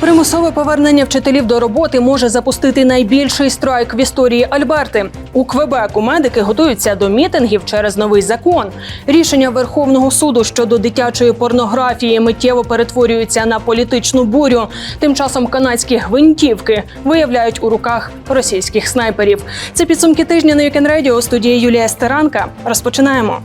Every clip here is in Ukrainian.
Примусове повернення вчителів до роботи може запустити найбільший страйк в історії Альберти. У Квебеку медики готуються до мітингів через новий закон. Рішення Верховного суду щодо дитячої порнографії миттєво перетворюються на політичну бурю. Тим часом канадські гвинтівки виявляють у руках російських снайперів. Це підсумки тижня на у студії Юлія Стеранка. Розпочинаємо.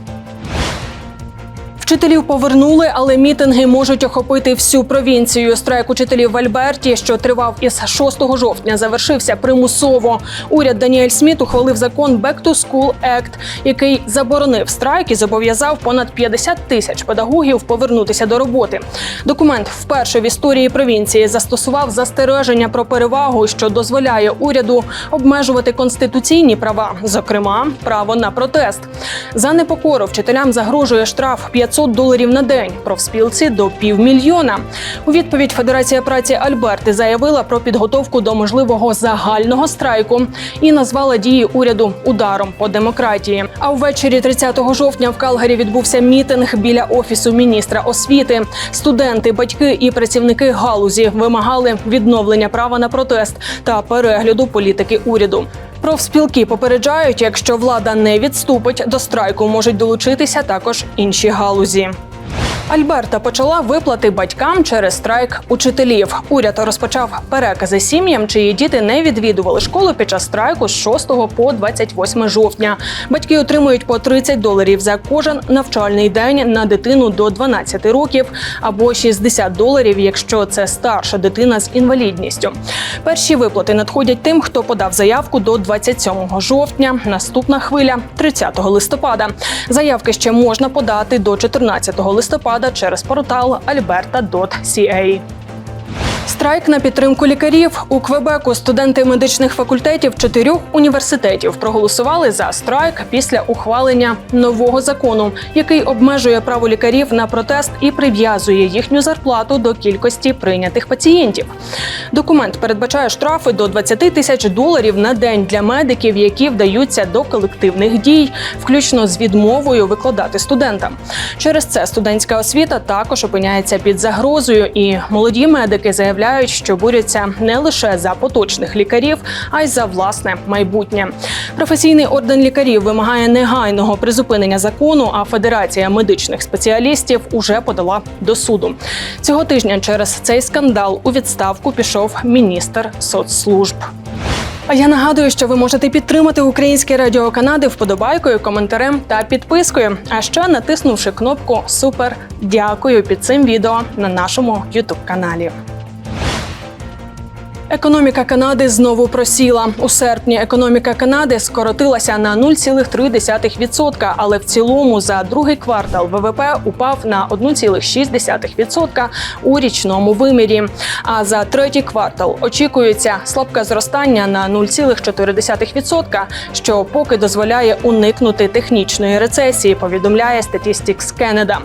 Вчителів повернули, але мітинги можуть охопити всю провінцію. Страйк учителів в Альберті, що тривав із 6 жовтня, завершився примусово. Уряд Даніель Сміт ухвалив закон Back to School Act, який заборонив страйк і зобов'язав понад 50 тисяч педагогів повернутися до роботи. Документ вперше в історії провінції застосував застереження про перевагу, що дозволяє уряду обмежувати конституційні права, зокрема право на протест. За непокору вчителям загрожує штраф 500 доларів на день, профспілці до півмільйона. У відповідь Федерація праці Альберти заявила про підготовку до можливого загального страйку і назвала дії уряду ударом по демократії. А ввечері 30 жовтня в Калгарі відбувся мітинг біля офісу міністра освіти. Студенти, батьки і працівники галузі вимагали відновлення права на протест та перегляду політики уряду. Профспілки попереджають, якщо влада не відступить до страйку, можуть долучитися також інші галузі. Альберта почала виплати батькам через страйк учителів. Уряд розпочав перекази сім'ям, чиї діти не відвідували школу під час страйку з 6 по 28 жовтня. Батьки отримують по 30 доларів за кожен навчальний день на дитину до 12 років або 60 доларів, якщо це старша дитина з інвалідністю. Перші виплати надходять тим, хто подав заявку до 27 жовтня. Наступна хвиля 30 листопада. Заявки ще можна подати до 14 листопада через портал alberta.ca. Страйк на підтримку лікарів у Квебеку. Студенти медичних факультетів чотирьох університетів проголосували за страйк після ухвалення нового закону, який обмежує право лікарів на протест і прив'язує їхню зарплату до кількості прийнятих пацієнтів. Документ передбачає штрафи до 20 тисяч доларів на день для медиків, які вдаються до колективних дій, включно з відмовою викладати студентам. Через це студентська освіта також опиняється під загрозою, і молоді медики заявляють, що борються не лише за поточних лікарів, а й за власне майбутнє. Професійний орден лікарів вимагає негайного призупинення закону. А Федерація медичних спеціалістів уже подала до суду. Цього тижня через цей скандал у відставку пішов міністр соцслужб. А я нагадую, що ви можете підтримати Українське Радіо Канади вподобайкою, коментарем та підпискою. А ще натиснувши кнопку Супер дякую під цим відео на нашому Ютуб каналі. Економіка Канади знову просіла у серпні. Економіка Канади скоротилася на 0,3%, але в цілому за другий квартал ВВП упав на 1,6% у річному вимірі. А за третій квартал очікується слабке зростання на 0,4%, що поки дозволяє уникнути технічної рецесії. Повідомляє Statistics Canada.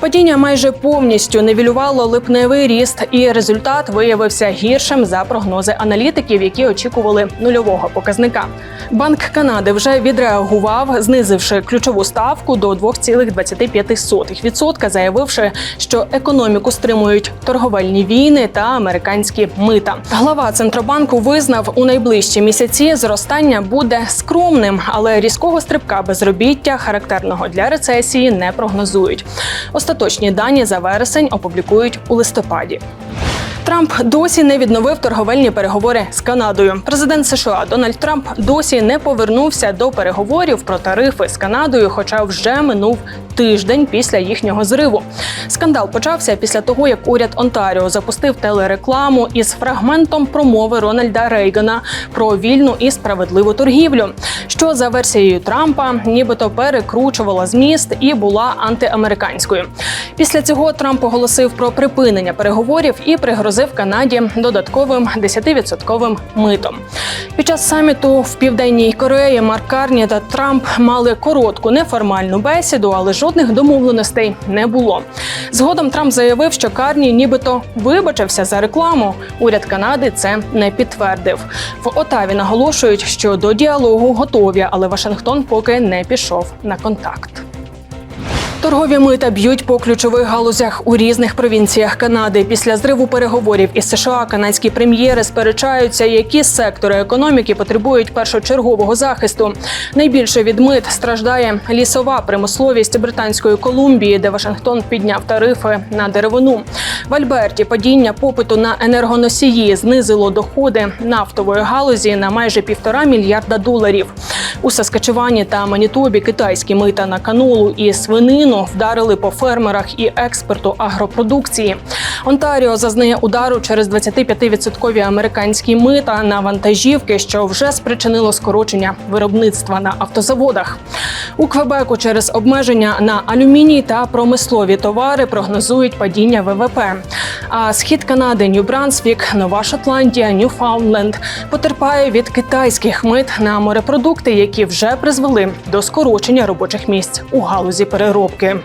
Падіння майже повністю невілювало липневий ріст, і результат виявився гіршим за прогнози аналітиків, які очікували нульового показника. Банк Канади вже відреагував, знизивши ключову ставку до 2,25%, заявивши, що економіку стримують торговельні війни та американські мита. Глава центробанку визнав, у найближчі місяці зростання буде скромним, але різкого стрибка безробіття, характерного для рецесії, не прогнозують. Остаточні дані за вересень опублікують у листопаді. Трамп досі не відновив торговельні переговори з Канадою. Президент США Дональд Трамп досі не повернувся до переговорів про тарифи з Канадою, хоча вже минув тиждень після їхнього зриву. Скандал почався після того, як уряд Онтаріо запустив телерекламу із фрагментом промови Рональда Рейгана про вільну і справедливу торгівлю, що за версією Трампа нібито перекручувала зміст і була антиамериканською. Після цього Трамп оголосив про припинення переговорів і пригрозив Канаді додатковим 10% митом. Під час саміту в південній Кореї Марк Карні та Трамп мали коротку неформальну бесіду, але жодних домовленостей не було. Згодом Трамп заявив, що Карні нібито вибачився за рекламу. Уряд Канади це не підтвердив. В Отаві наголошують, що до діалогу готові, але Вашингтон поки не пішов на контакт. Торгові мита б'ють по ключових галузях у різних провінціях Канади. Після зриву переговорів із США канадські прем'єри сперечаються, які сектори економіки потребують першочергового захисту. Найбільше від мит страждає лісова промисловість Британської Колумбії, де Вашингтон підняв тарифи на деревину. В Альберті падіння попиту на енергоносії знизило доходи нафтової галузі на майже півтора мільярда доларів. У Саскачевані та Манітобі китайські мита на канолу і свинину вдарили по фермерах і експорту агропродукції. Онтаріо зазнає удару через 25-відсоткові американські мита на вантажівки, що вже спричинило скорочення виробництва на автозаводах. У Квебеку через обмеження на алюміній та промислові товари прогнозують падіння ВВП. А схід Канади, Нью-Брансвік, Нова Шотландія, Ньюфаундленд потерпає від китайських мит на морепродукти, які вже призвели до скорочення робочих місць у галузі переробки.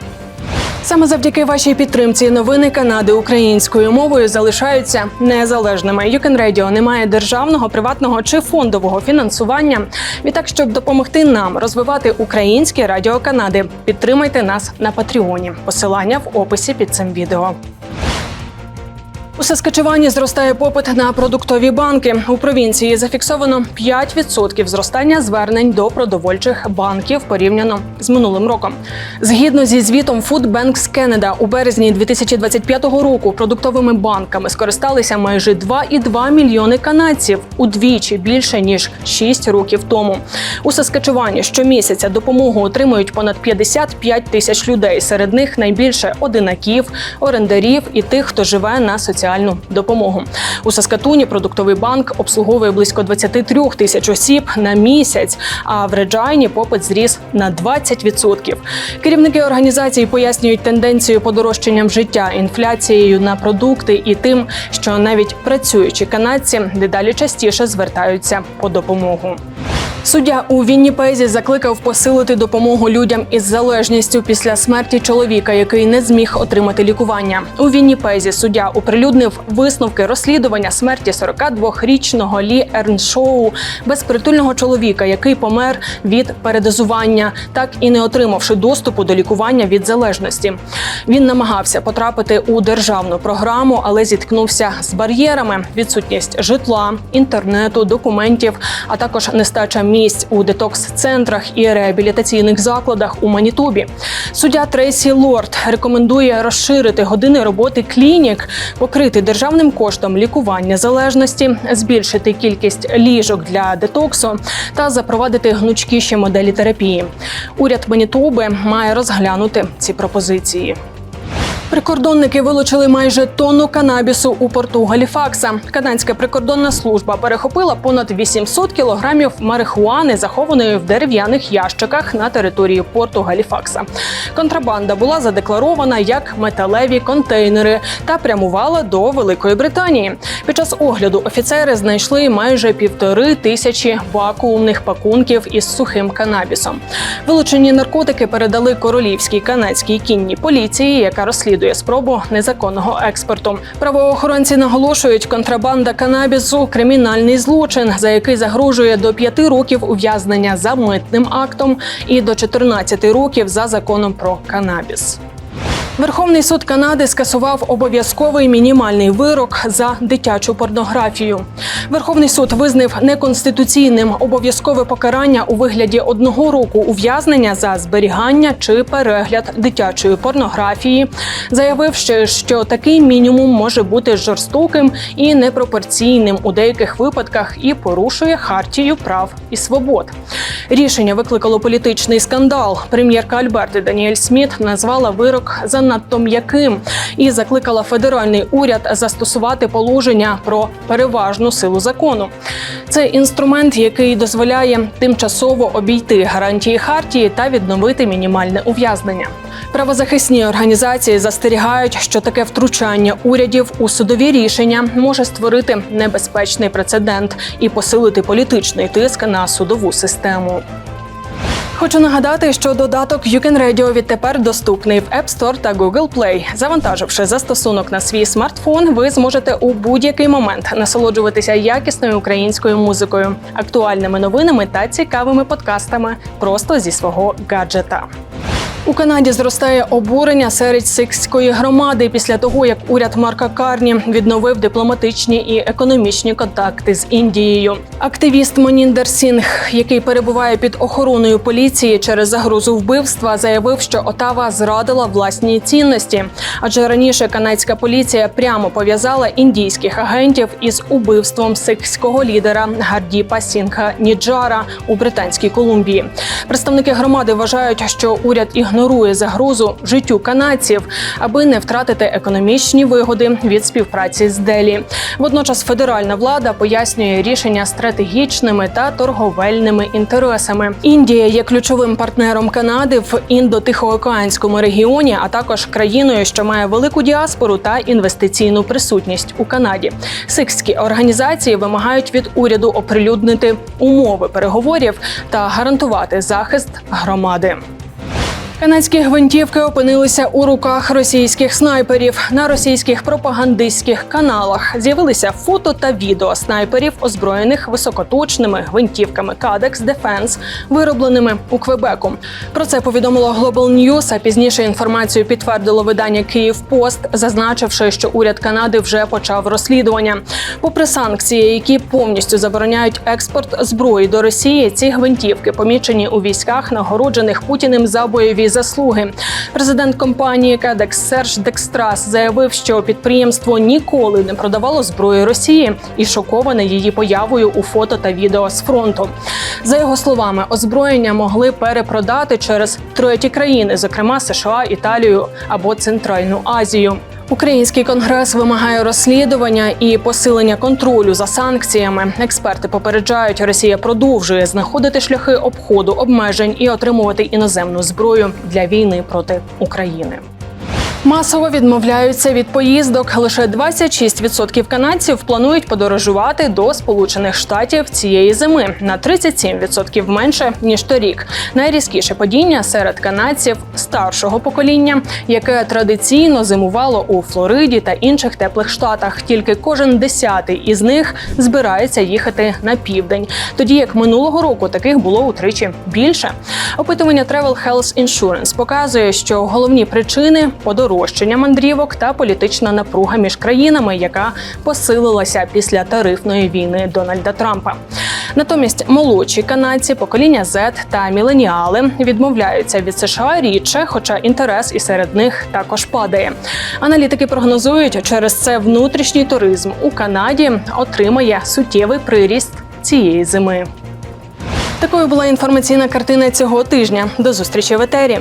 Саме завдяки вашій підтримці новини Канади українською мовою залишаються незалежними. Юкен Radio не має державного, приватного чи фондового фінансування. Відтак, щоб допомогти нам розвивати українське радіо Канади, підтримайте нас на Патреоні. Посилання в описі під цим відео. У Саскачевані зростає попит на продуктові банки. У провінції зафіксовано 5% зростання звернень до продовольчих банків порівняно з минулим роком. Згідно зі звітом Food Banks Canada, у березні 2025 року продуктовими банками скористалися майже 2,2 мільйони канадців, удвічі більше ніж 6 років тому. У Саскачевані щомісяця допомогу отримують понад 55 тисяч людей. Серед них найбільше одинаків, орендарів і тих, хто живе на соціальній соціальну допомогу. У Саскатуні продуктовий банк обслуговує близько 23 тисяч осіб на місяць. А в Реджайні попит зріс на 20%. Керівники організації пояснюють тенденцію подорожчанням життя, інфляцією на продукти і тим, що навіть працюючі канадці дедалі частіше звертаються по допомогу. Суддя у Вінніпезі закликав посилити допомогу людям із залежністю після смерті чоловіка, який не зміг отримати лікування. У Вінніпезі суддя оприлюднив висновки розслідування смерті 42-річного Лі Ерншоу, безпритульного чоловіка, який помер від передозування, так і не отримавши доступу до лікування від залежності. Він намагався потрапити у державну програму, але зіткнувся з бар'єрами: відсутність житла, інтернету, документів, а також нестача місць у детокс-центрах і реабілітаційних закладах у Манітобі. Суддя Трейсі Лорд рекомендує розширити години роботи клінік, покрити державним коштом лікування залежності, збільшити кількість ліжок для детоксу та запровадити гнучкіші моделі терапії. Уряд Манітоби має розглянути ці пропозиції. Прикордонники вилучили майже тонну канабісу у порту Галіфакса. Канадська прикордонна служба перехопила понад 800 кілограмів марихуани, захованої в дерев'яних ящиках на території порту Галіфакса. Контрабанда була задекларована як металеві контейнери та прямувала до Великої Британії. Під час огляду офіцери знайшли майже півтори тисячі вакуумних пакунків із сухим канабісом. Вилучені наркотики передали королівській канадській кінній поліції, яка розслідує спробу незаконного експорту. Правоохоронці наголошують, контрабанда канабісу кримінальний злочин, за який загрожує до п'яти років ув'язнення за митним актом і до 14 років за законом про канабіс. Верховний суд Канади скасував обов'язковий мінімальний вирок за дитячу порнографію. Верховний суд визнав неконституційним обов'язкове покарання у вигляді одного року ув'язнення за зберігання чи перегляд дитячої порнографії, заявивши, що такий мінімум може бути жорстоким і непропорційним у деяких випадках і порушує хартію прав і свобод. Рішення викликало політичний скандал. Прем'єрка Альберти Даніель Сміт назвала вирок занадто м'яким і закликала федеральний уряд застосувати положення про переважну силу закону. Це інструмент, який дозволяє тимчасово обійти гарантії хартії та відновити мінімальне ув'язнення. Правозахисні організації застерігають, що таке втручання урядів у судові рішення може створити небезпечний прецедент і посилити політичний тиск на судову систему. Хочу нагадати, що додаток You Can Radio відтепер доступний в App Store та Google Play. Завантаживши застосунок на свій смартфон, ви зможете у будь-який момент насолоджуватися якісною українською музикою, актуальними новинами та цікавими подкастами просто зі свого гаджета. У Канаді зростає обурення серед сикської громади після того, як уряд Марка Карні відновив дипломатичні і економічні контакти з Індією. Активіст Моніндер Сінг, який перебуває під охороною поліції через загрозу вбивства, заявив, що Отава зрадила власні цінності. Адже раніше канадська поліція прямо пов'язала індійських агентів із убивством сикського лідера Гардіпа Сінга Ніджара у Британській Колумбії. Представники громади вважають, що уряд ігнорує загрозу життю канадців, аби не втратити економічні вигоди від співпраці з Делі. Водночас федеральна влада пояснює рішення стратегічними та торговельними інтересами. Індія є ключовим партнером Канади в індо-тихоокеанському регіоні, а також країною, що має велику діаспору та інвестиційну присутність у Канаді. Сикські організації вимагають від уряду оприлюднити умови переговорів та гарантувати захист громади. Канадські гвинтівки опинилися у руках російських снайперів на російських пропагандистських каналах. З'явилися фото та відео снайперів, озброєних високоточними гвинтівками Кадекс Дефенс, виробленими у Квебеку. Про це повідомило Global News, а пізніше інформацію підтвердило видання Київ Пост, зазначивши, що уряд Канади вже почав розслідування. Попри санкції, які повністю забороняють експорт зброї до Росії, ці гвинтівки помічені у військах, нагороджених Путіним за бойові заслуги. Президент компанії Кадекс Серж Декстрас заявив, що підприємство ніколи не продавало зброю Росії і шоковане її появою у фото та відео з фронту. За його словами, озброєння могли перепродати через треті країни, зокрема США, Італію або Центральну Азію. Український конгрес вимагає розслідування і посилення контролю за санкціями. Експерти попереджають, Росія продовжує знаходити шляхи обходу обмежень і отримувати іноземну зброю для війни проти України. Масово відмовляються від поїздок. Лише 26% канадців планують подорожувати до Сполучених Штатів цієї зими на 37% менше ніж торік. Найрізкіше падіння серед канадців старшого покоління, яке традиційно зимувало у Флориді та інших теплих штатах. Тільки кожен десятий із них збирається їхати на південь, тоді як минулого року таких було утричі більше. Опитування Travel Health Insurance показує, що головні причини подорожчання мандрівок та політична напруга між країнами, яка посилилася після тарифної війни Дональда Трампа. Натомість молодші канадці, покоління Z та міленіали відмовляються від США рідше, хоча інтерес і серед них також падає. Аналітики прогнозують, через це внутрішній туризм у Канаді отримає суттєвий приріст цієї зими. Такою була інформаційна картина цього тижня. До зустрічі в етері.